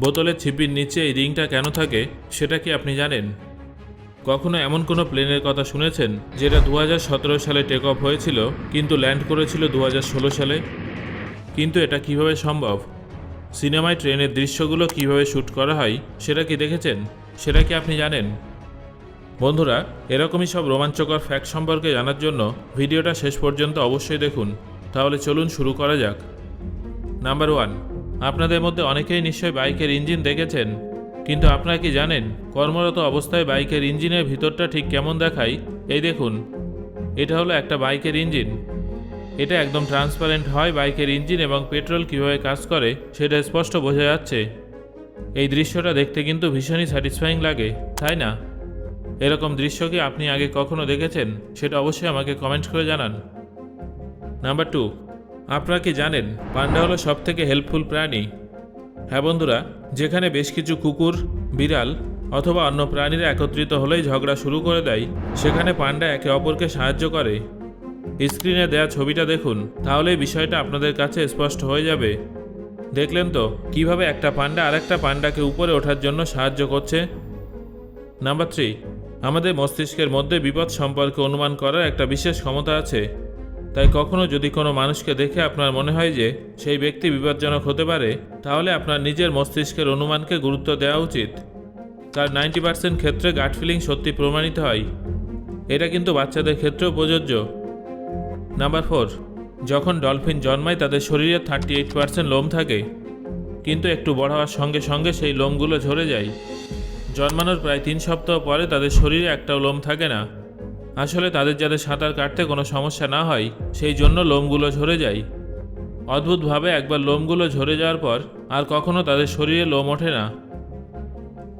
বোতলের ছিপির নিচে এই রিংটা কেন থাকে, সেটা কি আপনি জানেন? কখনো এমন কোনো প্লেনের কথা শুনেছেন যেটা দু হাজার সতেরো সালে টেক অফ হয়েছিল, কিন্তু ল্যান্ড করেছিল দু হাজার ষোলো সালে? কিন্তু এটা কীভাবে সম্ভব? সিনেমায় ট্রেনের দৃশ্যগুলো কীভাবে শ্যুট করা হয়, সেটা কি দেখেছেন? সেটা কি আপনি জানেন? বন্ধুরা, এরকমই সব রোমাঞ্চকর ফ্যাক্ট সম্পর্কে জানার জন্য ভিডিওটা শেষ পর্যন্ত অবশ্যই দেখুন। তাহলে চলুন শুরু করা যাক। নাম্বার ওয়ান আপনাদের মধ্যে অনেকেই নিশ্চয়ই বাইকের ইঞ্জিন দেখেছেন, কিন্তু আপনারা কি জানেন কর্মরত অবস্থায় বাইকের ইঞ্জিনের ভিতরটা ঠিক কেমন দেখায়? এই দেখুন, এটা হলো একটা বাইকের ইঞ্জিন। এটা একদম ট্রান্সপারেন্ট হয় বাইকের ইঞ্জিন এবং পেট্রোল কীভাবে কাজ করে সেটা স্পষ্ট বোঝা যাচ্ছে। এই দৃশ্যটা দেখতে কিন্তু ভীষণই স্যাটিসফাইং লাগে, তাই না? এরকম দৃশ্য কি আপনি আগে কখনো দেখেছেন? সেটা অবশ্যই আমাকে কমেন্ট করে জানান। নাম্বার টু আপনারা কি জানেন, পান্ডা হলো সব থেকে হেল্পফুল প্রাণী। হ্যাঁ বন্ধুরা, যেখানে বেশ কিছু কুকুর, বিড়াল অথবা অন্য প্রাণীরা একত্রিত হলেই ঝগড়া শুরু করে দেয়, সেখানে পান্ডা একে অপরকে সাহায্য করে। স্ক্রিনে দেয়া ছবিটা দেখুন তাহলেই বিষয়টা আপনাদের কাছে স্পষ্ট হয়ে যাবে। দেখলেন তো, কীভাবে একটা পান্ডা আরেকটা পান্ডাকে উপরে ওঠার জন্য সাহায্য করছে? নাম্বার থ্রি, আমাদের মস্তিষ্কের মধ্যে বিপদ সম্পর্কে অনুমান করার একটা বিশেষ ক্ষমতা আছে। তাই কখনো যদি কোনো মানুষকে দেখে আপনার মনে হয় যে সেই ব্যক্তি বিপজ্জনক হতে পারে, তাহলে আপনার নিজের মস্তিষ্কের অনুমানকে গুরুত্ব দেওয়া উচিত। তার নাইনটি পার্সেন্ট ক্ষেত্রে গাট ফিলিং সত্যি প্রমাণিত হয়। এটা কিন্তু বাচ্চাদের ক্ষেত্রেও প্রযোজ্য। নাম্বার ফোর, যখন ডলফিন জন্মায় তাদের শরীরে থার্টি এইট পার্সেন্ট লোম থাকে, কিন্তু একটু বড় হওয়ার সঙ্গে সঙ্গে সেই লোমগুলো ঝরে যায়। জন্মানোর প্রায় তিন সপ্তাহ পরে তাদের শরীরে একটাও লোম থাকে না। আসলে তাদের যাতে সাঁতার কাটতে কোনো সমস্যা না হয়, সেই জন্য লোমগুলো ঝরে যায়। অদ্ভুতভাবে একবার লোমগুলো ঝরে যাওয়ার পর আর কখনো তাদের শরীরে লোম ওঠে না।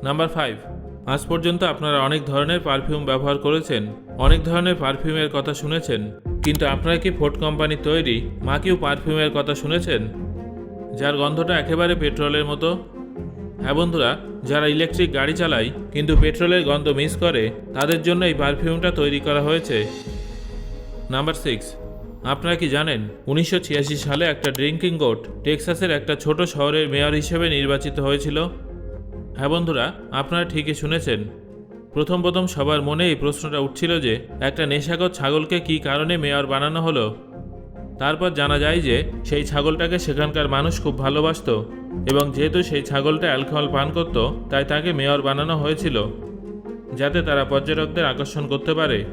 নাম্বার ফাইভ, আজ পর্যন্ত আপনারা অনেক ধরনের পারফিউম ব্যবহার করেছেন, অনেক ধরনের পারফিউমের কথা শুনেছেন, কিন্তু আপনারা কি ফোর্ড কোম্পানির তৈরি মাকিউ পারফিউমের কথা শুনেছেন? যার গন্ধটা একেবারে পেট্রোলের মতো হ্যাঁ বন্ধুরা, যারা ইলেকট্রিক গাড়ি চালায় কিন্তু পেট্রোলের গন্ধ মিস করে, তাদের জন্য এই পারফিউমটা তৈরি করা হয়েছে। নাম্বার সিক্স আপনারা কি জানেন, উনিশশো ছিয়াশি সালে একটা ড্রিঙ্কিং গোট টেক্সাসের একটা ছোট শহরের মেয়র হিসেবে নির্বাচিত হয়েছিল? হ্যাঁ বন্ধুরা, আপনারা ঠিকই শুনেছেন। প্রথম প্রথম সবার মনে এই প্রশ্নটা উঠছিল যে, একটা নেশাগত ছাগলকে কী কারণে মেয়র বানানো হলো? তারপর জানা যায় যে, সেই ছাগলটাকে সেখানকার মানুষ খুব ভালোবাসতো। এবং যেহেতু সেই ছাগলটা অ্যালকোহল পান করত, তাই তাকে মেয়র বানানো হয়েছিল, যাতে তারা পর্যটকদের আকর্ষণ করতে পারে।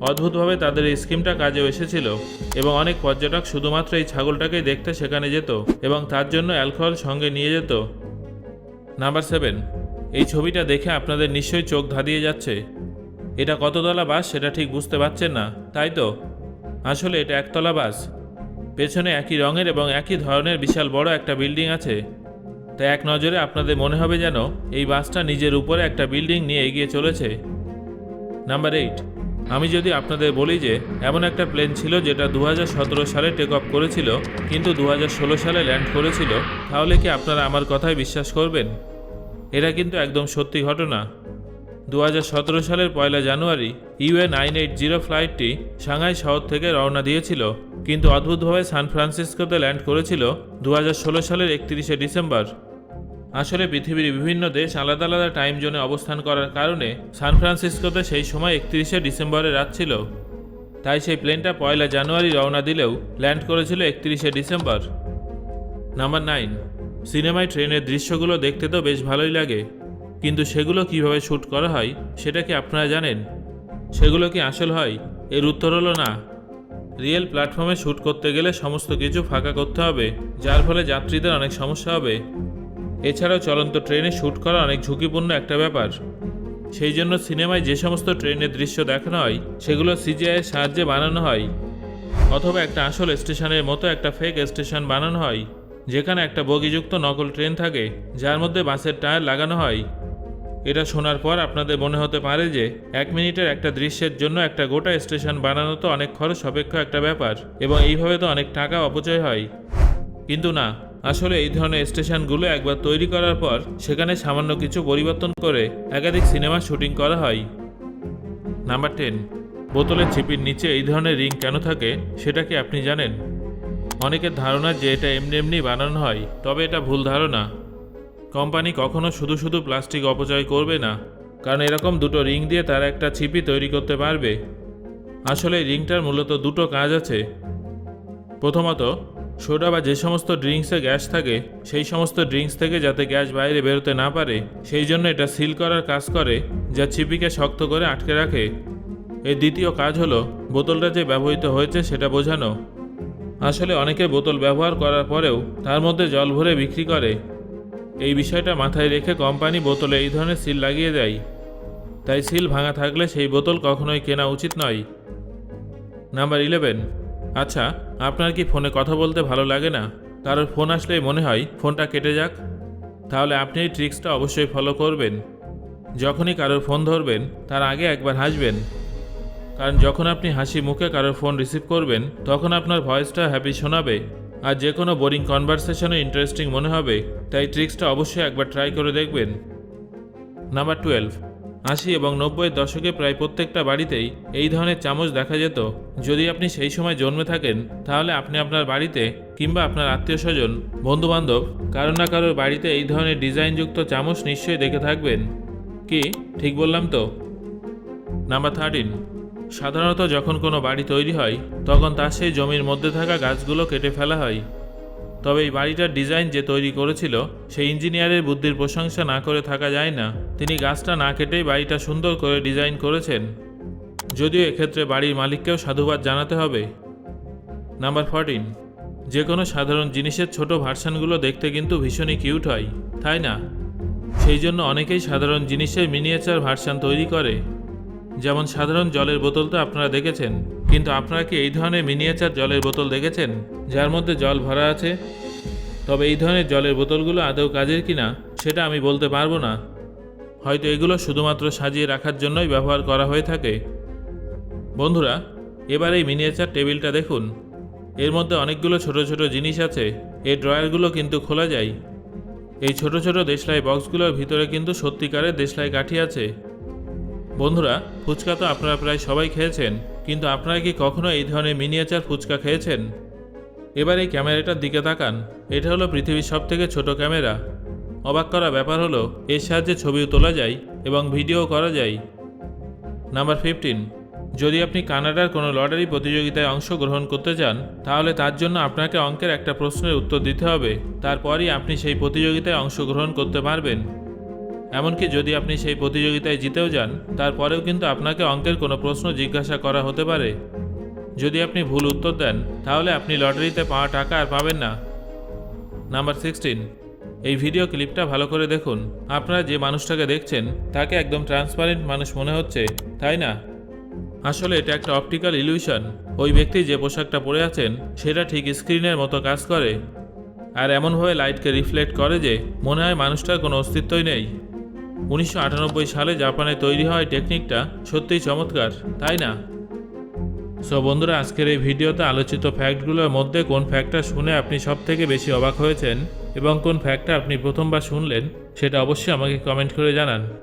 অদ্ভুতভাবে তাদের এই স্কিমটা কাজেও এসেছিল এবং অনেক পর্যটক শুধুমাত্র এই ছাগলটাকেই দেখতে সেখানে যেত এবং তার জন্য অ্যালকোহল সঙ্গে নিয়ে যেত। নাম্বার সেভেন, এই ছবিটা দেখে আপনাদের নিশ্চয়ই চোখ ধাঁধিয়ে যাচ্ছে। এটা কততলা বাস সেটা ঠিক বুঝতে পারছেন না, তাই তো? আসলে এটা একতলা বাস। পেছনে একই রঙের এবং একই ধরনের বিশাল বড় একটা বিল্ডিং আছে। তাই এক নজরে আপনাদের মনে হবে যেন এই বাসটা নিজের উপরে একটা বিল্ডিং নিয়ে এগিয়ে চলেছে। নাম্বার এইট, আমি যদি আপনাদের বলি যে এমন একটা প্লেন ছিল যেটা দু হাজার সতেরো সালে টেক অফ করেছিল, কিন্তু দু হাজার ষোলো সালে ল্যান্ড করেছিল, তাহলে কি আপনারা আমার কথায় বিশ্বাস করবেন? এটা কিন্তু একদম সত্যি ঘটনা। দু হাজার সতেরো সালের পয়লা জানুয়ারি ইউএ নাইন এইট জিরো ফ্লাইটটি সাংহাই শহর থেকে রওনা দিয়েছিল। কিন্তু অদ্ভুতভাবে সান ফ্রান্সিসকোতে ল্যান্ড করেছিল দু হাজার ষোলো সালের একত্রিশে ডিসেম্বর। আসলে পৃথিবীর বিভিন্ন দেশ আলাদা আলাদা টাইম জোনে অবস্থান করার কারণে সান ফ্রান্সিসকোতে সেই সময় একত্রিশে ডিসেম্বরে রাত ছিল। তাই সেই প্লেনটা পয়লা জানুয়ারি রওনা দিলেও ল্যান্ড করেছিল একত্রিশে ডিসেম্বর। নাম্বার নাইন, সিনেমায় ট্রেনের দৃশ্যগুলো দেখতে তো বেশ ভালোই লাগে। কিন্তু সেগুলো কীভাবে শ্যুট করা হয়, সেটা কি আপনারা জানেন? সেগুলো কি আসল হয়? এর উত্তর হলো না। রিয়েল প্ল্যাটফর্মে শ্যুট করতে গেলে সমস্ত কিছু ফাঁকা করতে হবে, যার ফলে যাত্রীদের অনেক সমস্যা হবে। এছাড়াও চলন্ত ট্রেনে শ্যুট করা অনেক ঝুঁকিপূর্ণ একটা ব্যাপার। সেই জন্য সিনেমায় যে সমস্ত ট্রেনের দৃশ্য দেখানো হয়, সেগুলো সিজিআইয়ের সাহায্যে বানানো হয়। অথবা একটা আসল স্টেশনের মতো একটা ফেক স্টেশন বানানো হয়, যেখানে একটা বগিযুক্ত নকল ট্রেন থাকে, যার মধ্যে বাসের টায়ার লাগানো হয়। এটা শোনার পর আপনাদের মনে হতে পারে যে এক মিনিটের একটা দৃশ্যের জন্য একটা গোটা স্টেশন বানানো তো অনেক খরচ সাপেক্ষ একটা ব্যাপার, এবং এইভাবে তো অনেক টাকা অপচয় হয়। কিন্তু না, আসলে এই ধরনের স্টেশনগুলো একবার তৈরি করার পর সেখানে সামান্য কিছু পরিবর্তন করে একাধিক সিনেমা শুটিং করা হয়। নাম্বার টেন, বোতলের ছিপির নিচে এই ধরনের রিং কেন থাকে সেটা কি আপনি জানেন? অনেকের ধারণা যে এটা এমনি এমনি বানানো হয়, তবে এটা ভুল ধারণা। কোম্পানি কখনো শুধু শুধু প্লাস্টিক অপচয় করবে না, কারণ এরকম দুটো রিং দিয়ে তারা একটা ছিপি তৈরি করতে পারবে। আসলে রিংটার মূলত দুটো কাজ আছে। প্রথমত, সোডা বা যে সমস্ত ড্রিঙ্কসে গ্যাস থাকে, সেই সমস্ত ড্রিঙ্কস থেকে যাতে গ্যাস বাইরে বেরোতে না পারে, সেই জন্য এটা সিল করার কাজ করে, যা ছিপিকে শক্ত করে আটকে রাখে। এর দ্বিতীয় কাজ হলো, বোতলটা যে ব্যবহৃত হয়েছে সেটা বোঝানো। আসলে অনেকে বোতল ব্যবহার করার পরেও তার মধ্যে জল ভরে বিক্রি করে। এই বিষয়টা মাথায় রেখে কোম্পানি বোতলে এই ধরনের সিল লাগিয়ে দেয়। তাই সিল ভাঙা থাকলে সেই বোতল কখনোই কেনা উচিত নয়। নাম্বার ইলেভেন আচ্ছা আপনার কি ফোনে কথা বলতে ভালো লাগে না? কারোর ফোন আসলেই মনে হয় ফোনটা কেটে যাক। তাহলে আপনি এই ট্রিক্সটা অবশ্যই ফলো করবেন। যখনই কারোর ফোন ধরবেন, তার আগে একবার হাসবেন। কারণ যখন আপনি হাসি মুখে কারোর ফোন রিসিভ করবেন, তখন আপনার ভয়েসটা হ্যাপি শোনাবে। আর যে কোনো বোরিং কনভারসেশনও ইন্টারেস্টিং মনে হবে, তাই ট্রিক্সটা অবশ্যই একবার ট্রাই করে দেখবেন। নাম্বার টুয়েলভ আশি এবং নব্বইয়ের দশকে প্রায় প্রত্যেকটা বাড়িতেই এই ধরনের চামচ দেখা যেত। যদি আপনি সেই সময় জন্মে থাকেন, তাহলে আপনি আপনার বাড়িতে কিংবা আপনার আত্মীয় স্বজন বন্ধুবান্ধব কারও না কারোর বাড়িতে এই ধরনের ডিজাইনযুক্ত চামচ নিশ্চয়ই দেখে থাকবেন। কি? ঠিক বললাম তো? নাম্বার থার্টিন সাধারণত যখন কোনো বাড়ি তৈরি হয়, তখন তার সেই জমির মধ্যে থাকা গাছগুলো কেটে ফেলা হয়। তবে এই বাড়িটার ডিজাইন যে তৈরি করেছিল, সেই ইঞ্জিনিয়ারের বুদ্ধির প্রশংসা না করে থাকা যায় না। তিনি গাছটা না কেটেই বাড়িটা সুন্দর করে ডিজাইন করেছেন। যদিও এক্ষেত্রে বাড়ির মালিককেও সাধুবাদ জানাতে হবে। Number fourteen. যে কোনো সাধারণ জিনিসের ছোট ভার্সানগুলো দেখতে কিন্তু ভীষণই কিউট হয়, তাই না? সেই জন্য অনেকেই সাধারণ জিনিসের মিনিয়েচার ভার্সান তৈরি করে। যেমন সাধারণ জলের বোতল তো আপনারা দেখেছেন, কিন্তু আপনারা কি এই ধরনের মিনিয়েচার জলের বোতল দেখেছেন? যার মধ্যে জল ভরা আছে? তবে এই ধরনের জলের বোতলগুলো আদৌ কাজের কিনা, সেটা আমি বলতে পারব না। হয়তো এগুলো শুধুমাত্র সাজিয়ে রাখার জন্যই ব্যবহার করা হয়ে থাকে। বন্ধুরা, এবার এই মিনিয়েচার টেবিলটা দেখুন। এর মধ্যে অনেকগুলো ছোট ছোট জিনিস আছে। এই ড্রয়ারগুলো কিন্তু খোলা যায়। এই ছোট ছোট দেশলাই বক্সগুলোর ভিতরে কিন্তু সত্যিকারের দেশলাই কাঠি আছে। বন্ধুরা, ফুচকা তো আপনারা প্রায় সবাই খেয়েছেন, কিন্তু আপনারা কি কখনো এই ধরনের মিনিয়েচার ফুচকা খেয়েছেন? এবার এই ক্যামেরাটার দিকে তাকান, এটা হলো পৃথিবীর সব থেকে ছোট ক্যামেরা। অবাক করা ব্যাপার হলো, এর সাহায্যে ছবিও তোলা যায় এবং ভিডিও করা যায়। নাম্বার ফিফটিন যদি আপনি কানাডার কোনো লটারি প্রতিযোগিতায় অংশগ্রহণ করতে চান, তাহলে তার জন্য আপনাকে অঙ্কের একটা প্রশ্নের উত্তর দিতে হবে। তারপরই আপনি সেই প্রতিযোগিতায় অংশগ্রহণ করতে পারবেন। এমনকি যদি আপনি সেই প্রতিযোগিতায় জিতেও যান, তারপরেও কিন্তু আপনাকে অঙ্কের কোনো প্রশ্ন জিজ্ঞাসা করা হতে পারে। যদি আপনি ভুল উত্তর দেন, তাহলে আপনি লটারিতে পাওয়া টাকা আর পাবেন না। Number sixteen. এই ভিডিও ক্লিপটা ভালো করে দেখুন। আপনারা যে মানুষটাকে দেখছেন, তাকে একদম ট্রান্সপারেন্ট মানুষ মনে হচ্ছে, তাই না? আসলে এটা একটা অপটিক্যাল ইলিউশন ওই ব্যক্তি যে পোশাকটা পরে আছেন, সেটা ঠিক স্ক্রিনের মতো কাজ করে। আর এমনভাবে লাইটকে রিফ্লেক্ট করে যে, মনে হয় মানুষটার কোনো অস্তিত্বই নেই। উনিশশো আটানব্বই সালে জাপানে তৈরি হয় টেকনিকটা সত্যিই চমৎকার, তাই না? সো বন্ধুরা, আজকের এই ভিডিওতে আলোচিত ফ্যাক্টগুলোর মধ্যে কোন ফ্যাক্টটা শুনে আপনি সব থেকে বেশি অবাক হয়েছেন এবং কোন ফ্যাক্টটা আপনি প্রথমবার শুনলেন, সেটা অবশ্যই আমাকে কমেন্ট করে জানান।